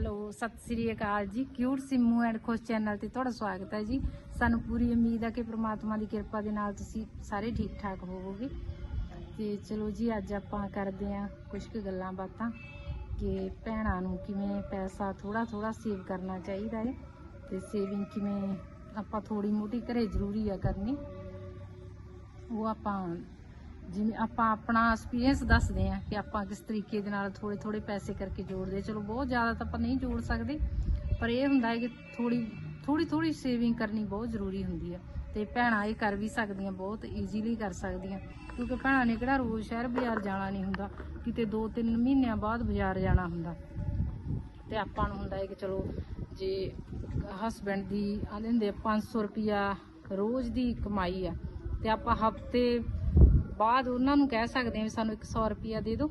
Hello, ਸਤਿ ਸ੍ਰੀ ਅਕਾਲ ਜੀ। Cute Simmu and Khush channel ਤੇ ਤੁਹਾਡਾ ਸਵਾਗਤ ਹੈ ਜੀ। ਸਾਨੂੰ ਪੂਰੀ ਉਮੀਦ ਹੈ ਕਿ ਪ੍ਰਮਾਤਮਾ ਦੀ ਕਿਰਪਾ ਦੇ ਨਾਲ ਤੁਸੀਂ ਸਾਰੇ ਠੀਕ ਠਾਕ ਹੋਵੋਗੇ। ਤੇ ਚਲੋ ਜੀ, ਅੱਜ ਆਪਾਂ ਕਰਦੇ ਆਂ ਕੁਝ ਕੁ ਗੱਲਾਂ ਬਾਤਾਂ ਕਿ ਭੈਣਾਂ ਨੂੰ ਕਿਵੇਂ ਪੈਸਾ ਥੋੜਾ ਥੋੜਾ ਸੇਵ ਕਰਨਾ ਚਾਹੀਦਾ ਹੈ ਤੇ ਸੇਵਿੰਗ ਕਿਵੇਂ ਆਪਾਂ ਥੋੜੀ ਮੋਟੀ ਘਰੇ ਜ਼ਰੂਰੀ ਆ ਕਰਨੀ, ਉਹ ਆਪਾਂ ਜਿਵੇਂ ਆਪਾਂ ਆਪਣਾ ਐਕਸਪੀਰੀਅੰਸ ਦੱਸਦੇ ਆ ਕਿ ਆਪਾਂ ਕਿਸ ਤਰੀਕੇ ਦੇ ਨਾਲ ਥੋੜੇ ਥੋੜੇ ਪੈਸੇ ਕਰਕੇ ਜੋੜਦੇ ਚਲੋ, ਬਹੁਤ ਜ਼ਿਆਦਾ ਤਾਂ ਆਪਾਂ ਨਹੀਂ ਜੋੜ ਸਕਦੇ, ਪਰ ਇਹ ਹੁੰਦਾ ਹੈ ਕਿ ਥੋੜੀ ਥੋੜੀ ਥੋੜੀ ਸੇਵਿੰਗ ਕਰਨੀ ਬਹੁਤ ਜ਼ਰੂਰੀ ਹੁੰਦੀ ਆ ਤੇ ਭੈਣਾਂ ਇਹ ਕਰ ਵੀ ਸਕਦੀਆਂ, ਬਹੁਤ ਈਜ਼ੀਲੀ ਕਰ ਸਕਦੀਆਂ। ਕਿਉਂਕਿ ਭੈਣਾਂ ਨੇ ਕਿਹੜਾ ਰੋਜ਼ ਸ਼ਹਿਰ ਬਾਜ਼ਾਰ ਜਾਣਾ ਨਹੀਂ ਹੁੰਦਾ, ਕਿਤੇ 2-3 ਮਹੀਨਿਆਂ ਬਾਅਦ ਬਾਜ਼ਾਰ ਜਾਣਾ ਹੁੰਦਾ। ਤੇ ਆਪਾਂ ਨੂੰ ਹੁੰਦਾ ਹੈ ਕਿ ਚਲੋ, ਜੇ ਹਸਬੰਡ ਦੀ ਆਂਦੇ ਹੁੰਦੇ ਆ 500 ਰੁਪਿਆ ਰੋਜ਼ ਦੀ ਕਮਾਈ ਆ, ਤੇ ਆਪਾਂ ਹਫ਼ਤੇ ਬਾਅਦ ਉਹਨਾਂ ਨੂੰ ਕਹਿ ਸਕਦੇ ਹਾਂ ਵੀ ਸਾਨੂੰ 100 ਰੁਪਿਆ ਦੇ ਦਿਓ।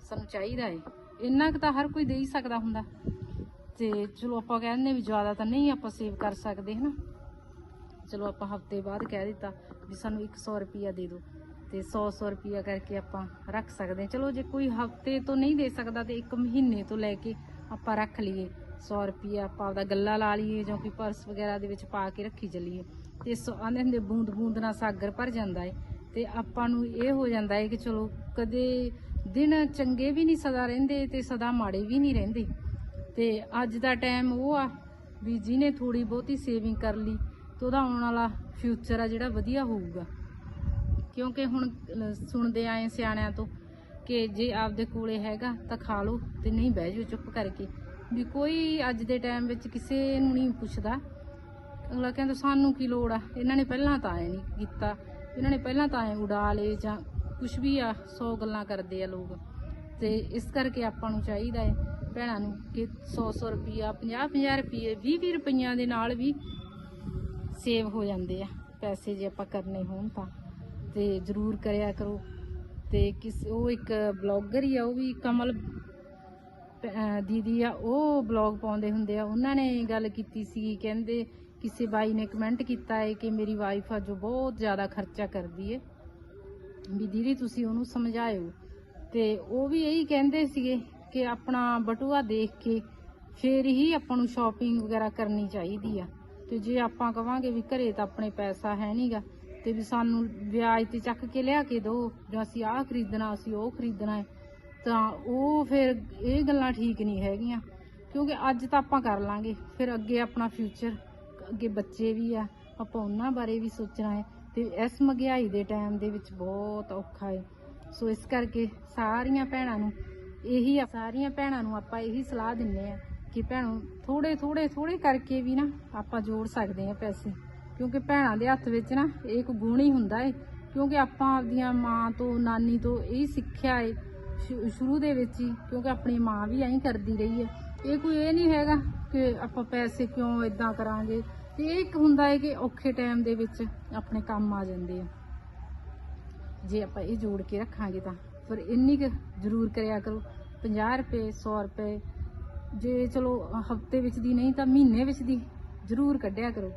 ਸਾਨੂੰ ਚਾਹੀਦਾ ਹੈ ਇੰਨਾ ਕੁ ਤਾਂ ਹਰ ਕੋਈ ਦੇ ਹੀ ਸਕਦਾ ਹੁੰਦਾ। ਤੇ ਚਲੋ ਆਪਾਂ ਕਹਿੰਦੇ ਵੀ ਜ਼ਿਆਦਾ ਤਾਂ ਨਹੀਂ ਆਪਾਂ ਸੇਵ ਕਰ ਸਕਦੇ, ਹਨਾ? ਚਲੋ ਆਪਾਂ ਹਫ਼ਤੇ ਬਾਅਦ ਕਹਿ ਦਿੱਤਾ ਵੀ ਸਾਨੂੰ 100 ਰੁਪਿਆ ਦੇ ਦਿਓ। ਤੇ 100 100 ਰੁਪਿਆ ਕਰਕੇ ਆਪਾਂ ਰੱਖ ਸਕਦੇ ਹਾਂ। ਚਲੋ ਜੇ ਕੋਈ ਹਫ਼ਤੇ ਤੋਂ ਨਹੀਂ ਦੇ ਸਕਦਾ ਤੇ ਇੱਕ ਮਹੀਨੇ ਤੋਂ ਲੈ ਕੇ ਆਪਾਂ ਰੱਖ ਲਈਏ। 100 ਰੁਪਿਆ ਆਪਾਂ ਆਪਦਾ ਗੱਲਾ ਲਾ ਲਈਏ ਜਾਂ ਕੋਈ ਪਰਸ ਵਗੈਰਾ ਦੇ ਵਿੱਚ ਪਾ ਕੇ ਰੱਖੀ ਚੱਲੀਏ। ਤੇ ਸੋ ਆਂਦੇ ਹੁੰਦੇ ਬੂੰਦ ਬੂੰਦ ਨਾਲ ਸਾਗਰ ਭਰ ਜਾਂਦਾ ਏ। ਤੇ ਆਪਾਂ ਨੂੰ ਇਹ ਹੋ ਜਾਂਦਾ ਹੈ ਕਿ ਚਲੋ ਕਦੇ ਦਿਨ ਚੰਗੇ ਵੀ ਨਹੀਂ ਸਦਾ ਰਹਿੰਦੇ ਤੇ ਸਦਾ ਮਾੜੇ ਵੀ ਨਹੀਂ ਰਹਿੰਦੇ। ਤੇ ਅੱਜ ਦਾ ਟਾਈਮ ਉਹ ਆ ਵੀ ਜਿਹਨੇ ਥੋੜੀ ਬਹੁਤੀ ਸੇਵਿੰਗ ਕਰ ਲਈ ਤੇ ਉਹਦਾ ਆਉਣ ਵਾਲਾ ਫਿਊਚਰ ਆ ਜਿਹੜਾ ਵਧੀਆ ਹੋਊਗਾ। ਕਿਉਂਕਿ ਹੁਣ ਸੁਣਦੇ ਆਏ ਸਿਆਣਿਆਂ ਤੋਂ ਕਿ ਜੇ ਆਪਦੇ ਕੋਲੇ ਹੈਗਾ ਤਾਂ ਖਾ ਲਓ ਤੇ ਨਹੀਂ ਬਹਿ ਜਾਓ ਚੁੱਪ ਕਰਕੇ। ਵੀ ਕੋਈ ਅੱਜ ਦੇ ਟਾਈਮ ਵਿੱਚ ਕਿਸੇ ਨੂੰ ਨਹੀਂ ਪੁੱਛਦਾ। ਅਗਲਾ ਕਹਿੰਦਾ, ਸਾਨੂੰ ਕੀ ਲੋੜ ਆ? ਇਹਨਾਂ ਨੇ ਪਹਿਲਾਂ ਤਾਂ ਐ ਨਹੀਂ ਕੀਤਾ। ਇਹਨਾਂ ਨੇ ਪਹਿਲਾਂ ਤਾਂ ਐ ਉਡਾ ਲਏ ਜਾਂ ਕੁਝ ਵੀ ਆ 100 ਗੱਲਾਂ ਕਰਦੇ ਆ ਲੋਕ। ਤੇ ਇਸ ਕਰਕੇ ਆਪਾਂ ਨੂੰ ਚਾਹੀਦਾ ਹੈ ਭੈਣਾਂ ਨੂੰ ਕਿ 100 100 ਰੁਪਿਆ 50 50 ਰੁਪਏ 20 20 ਰੁਪਈਆਂ ਦੇ ਨਾਲ ਵੀ ਸੇਵ ਹੋ ਜਾਂਦੇ ਆ। ਪੈਸੇ ਜੇ ਆਪਾਂ ਕਰਨੇ ਹੋਣ ਤਾਂ। ਤੇ ਜ਼ਰੂਰ ਕਰਿਆ ਕਰੋ। ਤੇ ਕਿਸ ਉਹ ਇੱਕ ਬਲੌਗਰ ਹੀ ਆ, ਉਹ ਵੀ ਕਮਲ ਦੀਦੀ ਆ, ਉਹ ਬਲੌਗ ਪਾਉਂਦੇ ਹੁੰਦੇ ਆ। ਉਹਨਾਂ ਨੇ ਗੱਲ ਕੀਤੀ ਸੀ, ਕਹਿੰਦੇ ਕਿਸੇ ਬਾਈ ਨੇ ਕਮੈਂਟ ਕੀਤਾ ਹੈ ਕਿ ਮੇਰੀ ਵਾਈਫ ਆ ਜੋ ਬਹੁਤ ਜ਼ਿਆਦਾ ਖਰਚਾ ਕਰਦੀ ਹੈ। ਵੀ ਦੀਦੀ, ਤੁਸੀਂ ਉਹਨੂੰ ਸਮਝਾਇਓ। ਤੇ ਉਹ ਵੀ ਇਹੀ ਕਹਿੰਦੇ ਸੀਗੇ ਕਿ ਆਪਣਾ ਬਟੂਆ ਦੇਖ ਕੇ ਫੇਰ ਹੀ ਆਪਾਂ ਨੂੰ ਸ਼ਾਪਿੰਗ ਵਗੈਰਾ ਕਰਨੀ ਚਾਹੀਦੀ ਆ। ਤੇ ਜੇ ਆਪਾਂ ਕਵਾਂਗੇ ਵੀ ਘਰੇ ਤਾਂ ਆਪਣੇ ਪੈਸਾ ਹੈ ਨਹੀਂਗਾ ਤੇ ਵੀ ਸਾਨੂੰ ਵਿਆਜ ਤੇ ਚੱਕ ਕੇ ਲਿਆ ਕੇ ਦਿਓ, ਜਾਂ ਅਸੀਂ ਆਹ ਖਰੀਦਣਾ, ਅਸੀਂ ਉਹ ਖਰੀਦਣਾ ਹੈ, ਤਾਂ ਉਹ ਫਿਰ ਇਹ ਗੱਲਾਂ ਠੀਕ ਨਹੀਂ ਹੈਗੀਆਂ। ਕਿਉਂਕਿ ਅੱਜ ਤਾਂ ਆਪਾਂ ਕਰ ਲਾਂਗੇ, ਫਿਰ ਅੱਗੇ ਆਪਣਾ ਫਿਊਚਰ ਅੱਗੇ ਬੱਚੇ ਵੀ ਆ, ਆਪਾਂ ਉਹਨਾਂ ਬਾਰੇ ਵੀ ਸੋਚਣਾ ਹੈ। ਤੇ ਇਸ ਮਹਿੰਗਾਈ ਦੇ ਟਾਈਮ ਦੇ ਵਿੱਚ ਬਹੁਤ ਔਖਾ ਹੈ। ਸੋ ਇਸ ਕਰਕੇ ਸਾਰੀਆਂ ਭੈਣਾਂ ਨੂੰ ਇਹੀ ਆ, ਸਾਰੀਆਂ ਭੈਣਾਂ ਨੂੰ ਆਪਾਂ ਇਹੀ ਸਲਾਹ ਦਿੰਨੇ ਆ ਕਿ ਭੈਣੋ ਥੋੜੇ ਥੋੜੇ ਥੋੜੇ ਕਰਕੇ ਵੀ ਨਾ ਆਪਾਂ ਜੋੜ ਸਕਦੇ ਆ ਪੈਸੇ। ਕਿਉਂਕਿ ਭੈਣਾਂ ਦੇ ਹੱਥ ਵਿੱਚ ਨਾ ਇਹ ਇੱਕ ਗੁਣ ਹੀ ਹੁੰਦਾ ਏ ਕਿਉਂਕਿ ਆਪਾਂ ਆਪਦੀਆਂ ਮਾਂ ਤੋਂ, ਨਾਨੀ ਤੋਂ ਇਹ ਸਿੱਖਿਆ ਏ ਸ਼ੁ- ਸ਼ੁਰੂ ਦੇ ਵਿੱਚ ਹੀ। ਕਿਉਂਕਿ ਆਪਣੀ ਮਾਂ ਵੀ ਐਂ ਕਰਦੀ ਰਹੀ ਹੈ। ਇਹ ਕੋਈ ਇਹ ਨਹੀਂ ਹੈਗਾ ਕਿ ਆਪਾਂ ਪੈਸੇ ਕਿਉਂ ਇਦਾਂ ਕਰਾਂਗੇ। ਤੇ ਇਹ ਇੱਕ ਹੁੰਦਾ ਹੈ ਕਿ ਔਖੇ ਟਾਈਮ ਦੇ ਵਿੱਚ ਆਪਣੇ ਕੰਮ ਆ ਜਾਂਦੇ ਆ। ਜੇ ਆਪਾਂ ਇਹ ਜੋੜ ਕੇ ਰੱਖਾਂਗੇ ਤਾਂ। ਪਰ ਇੰਨੀ ਕੁ ਜ਼ਰੂਰ ਕਰਿਆ ਕਰੋ। 50 ਰੁਪਏ 100 ਰੁਪਏ, ਜੇ ਚਲੋ ਹਫ਼ਤੇ ਵਿੱਚ ਦੀ ਨਹੀਂ ਤਾਂ ਮਹੀਨੇ ਵਿੱਚ ਦੀ ਜ਼ਰੂਰ ਕੱਢਿਆ ਕਰੋ।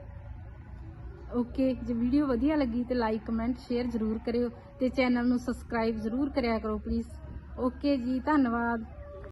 ਓਕੇ, ਜੇ ਵੀਡੀਓ ਵਧੀਆ ਲੱਗੀ ਤੇ ਲਾਈਕ ਕਮੈਂਟ ਸ਼ੇਅਰ ਜ਼ਰੂਰ ਕਰਿਓ ਤੇ ਚੈਨਲ ਨੂੰ ਸਬਸਕ੍ਰਾਈਬ ਜ਼ਰੂਰ ਕਰਿਆ ਕਰੋ ਪਲੀਜ਼ ਓਕੇ ਜੀ, ਧੰਨਵਾਦ।